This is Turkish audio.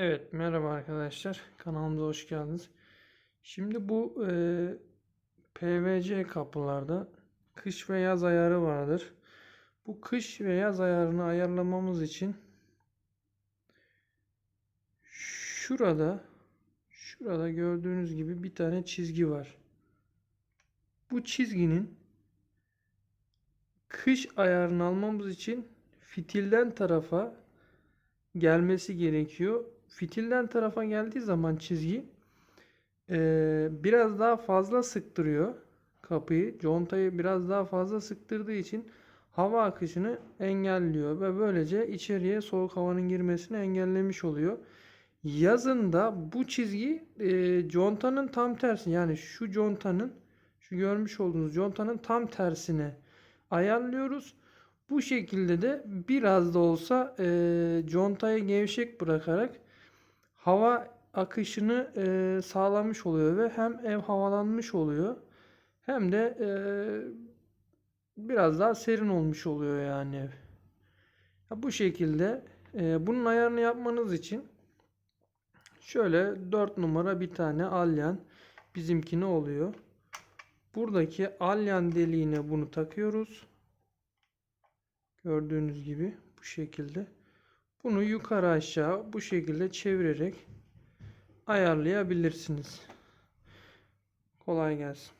Evet, merhaba arkadaşlar. Kanalımıza hoş geldiniz. Şimdi bu e, PVC kapılarda kış ve yaz ayarı vardır. Bu kış ve yaz ayarını ayarlamamız için şurada şurada gördüğünüz gibi bir tane çizgi var. Bu çizginin kış ayarını almamız için fitilden tarafa gelmesi gerekiyor. Fitilden tarafa geldiği zaman çizgi eee, biraz daha fazla sıktırıyor kapıyı. Contayı biraz daha fazla sıktırdığı için hava akışını engelliyor ve böylece içeriye soğuk havanın girmesini engellemiş oluyor. Yazında bu çizgi eee contanın tam tersi yani şu contanın şu görmüş olduğunuz contanın tam tersine ayarlıyoruz. Bu şekilde de biraz da olsa eee contayı gevşek bırakarak hava akışını eee, sağlamış oluyor ve hem ev havalanmış oluyor hem de eee, biraz daha serin olmuş oluyor yani ev. Ya bu şekilde eee, bunun ayarını yapmanız için şöyle 4 numara bir tane alyan bizimki ne oluyor? Buradaki alyan deliğine bunu takıyoruz. Gördüğünüz gibi bu şekilde. Bunu yukarı aşağı bu şekilde çevirerek ayarlayabilirsiniz. Kolay gelsin.